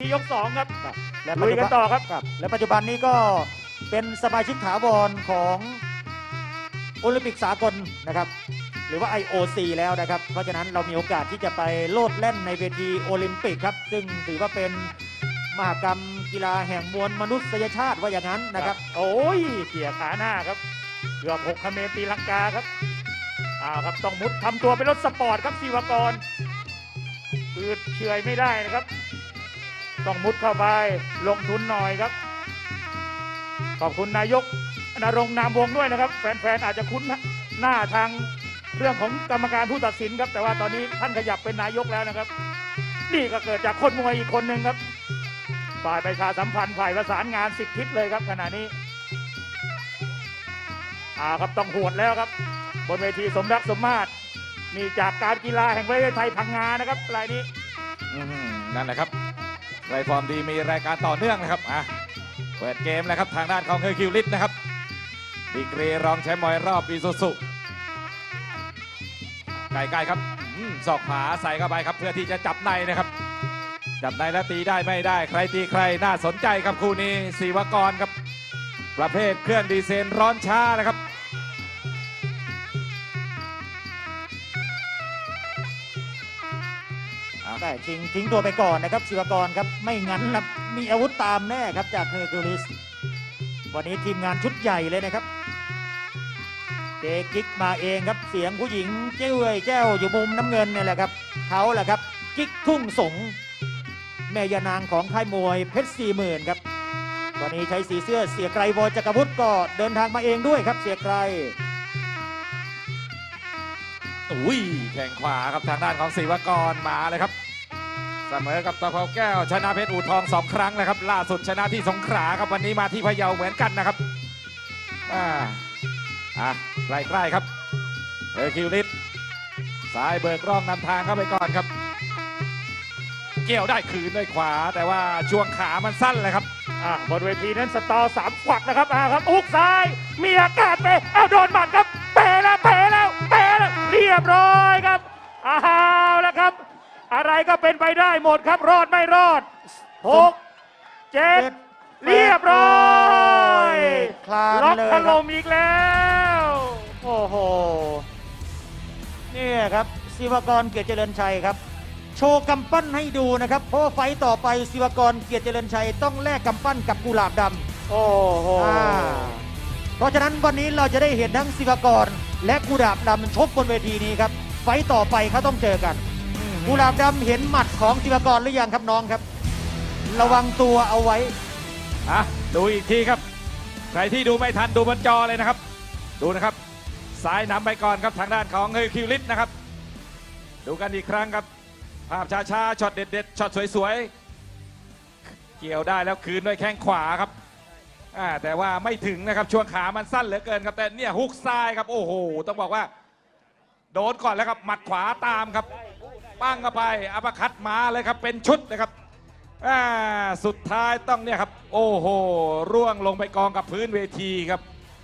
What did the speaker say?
ยกสองครับครับและลุปัจยจุกับันนต่อครับ ครับ และปัจจุบันนี้ก็เป็นสมาชิกถาวรของโอลิมปิกสากลนะครับ หรือว่า IOC แล้วนะครับ เพราะฉะนั้นเรามีโอกาสที่จะไปโลดแล่นในเวทีโอลิมปิกครับ ซึ่งถือว่าเป็นมหกรรมกีฬาแห่งมวลมนุษยชาติว่าอย่างนั้นนะครับ โอ้ยเขี่ยขาหน้าครับเกือบหกคเมตีลังกาครับอ้าวครับต้องมุดทำตัวเป็นรถสปอร์ตครับศิวกรอืดเฉอยไม่ได้นะครับ ต้องมุดเข้าไปลงทุนหน่อยครับ ขอบคุณนายกนรงนามวงด้วยนะครับ แฟนๆอาจจะคุ้นหน้าทางเรื่องของกรรมการผู้ตัดสินครับ แต่ว่าตอนนี้ท่านขยับเป็นนายกแล้วนะครับ นี่ก็เกิดจากคนมวยอีกคนหนึ่งครับฝ่ายประชาสัมพันธ์ฝ่ายประสานงานสิบทิศเลยครับขณะนี้อ่าครับต้องหวดแล้วครับ บนเวทีสมรักสมมาตรนี่จากการกีฬาแห่งประเทศไทยพังงานะครับรายนี้นั่นแหละครับ ไรฟอร์มดีมีรายการต่อเนื่องนะครับอะเปิดเกมแล้วครับทางด้านของเฮอร์คิวลิสนะครับดีกรีรองแชมป์มวยรอบอีซูซุไก่ๆครับศอกขวาใส่เข้าไปครับ เพื่อที่จะจับในนะครับ จับในแล้วตีได้ไม่ได้ ใครตีใครน่าสนใจครับคู่นี้ศิวกรครับ ประเภทเครื่องดีเซลร้อนช้านะครับ แต่ชิงทิ้งตัวไปก่อนนะครับศิวกรครับไม่งั้นนะมีอาวุธตามแน่ครับจากเฮอร์คิวลิสวันนี้ทีมงานชุดใหญ่เลยนะครับเจกิ๊กมาเองครับเสียงผู้หญิงเจ้ยแจ้วอยู่มุมน้ำเงินนี่แหละครับเขาแหละครับกิ๊กทุ่งสงแม่ยานางของค่ายมวยเพชรสี่หมื่นครับวันนี้ใช้สีเสื้อเสียไกรวอจักรวุฒิก็เดินทางมาเองด้วยครับเสียไกรอุ้ยแข่งขวาครับทางด้านของศิวกรมาเลยครับ เสมอกับตะเภาแก้ว ชนะเพชรอู่ทองสองครั้งนะครับ ล่าสุดชนะที่สงขลาครับวันนี้มาที่พะเยาเหมือนกันนะครับอ่าอะใกล้ๆครับเออคิวลิสซ้ายเบิกร่องนำทางเข้าไปก่อนครับ เกี่ยวได้คืนด้วยขวา แต่ว่าช่วงขามันสั้นเลยครับอะบนเวทีนั้นสตอสามขวักนะครับอ่าครับอุกซ้าย มีอากาศเปเอาโดนหมัดครับ ก็เป็นไปได้หมดครับรอดไม่รอดหกเจ็ดเจ็ดเรียบร้อยคลานล็อกเลยถครับล่มอีกแล้ว โอ้โหเนี่ยครับศิวกรเกียรติเจริญชัยครับ โชว์กำปั้นให้ดูนะครับเพราะว่าไฟต์ต่อไปศิวกรเกียรติเจริญชัย ต้องแลกกำปั้นกับกุหลาบดโอ้โหำอ่าเพราะฉะนั้นวันนี้เราจะได้เห็นทั้งศิวกรและกุหลาบดำชกบนเวทีนี้ครับ ไฟต์ต่อไปเขาต้องเจอกัน กุหลาบดำเห็นหมัดของศิวกรหรือยังครับน้องครับ ระวังตัวเอาไว้ อะดูอีกทีครับ ใครที่ดูไม่ทันดูบนจอเลยนะครับ ดูนะครับซ้ายนำไปก่อนครับทางด้านของเฮอร์คิวลิสนะครับ ดูกันอีกครั้งครับ ภาพช้าๆช็อตเด็ดๆช็อตสวยๆ เกี่ยวได้แล้วคืนด้วยแข้งขวาครับอ่าแต่ว่าไม่ถึงนะครับช่วงขามันสั้นเหลือเกินครับ แต่เนี่ยฮุกซ้ายครับ โอ้โห ต้องบอกว่า โดนก่อนแล้วครับ หมัดขวาตามครับ ปั้งเข้าไปอัปคัดมาเลยครับเป็นชุดนะครับสุดท้ายต้องเนี่ยครับ โอ้โห ร่วงลงไปกองกับพื้นเวทีครับ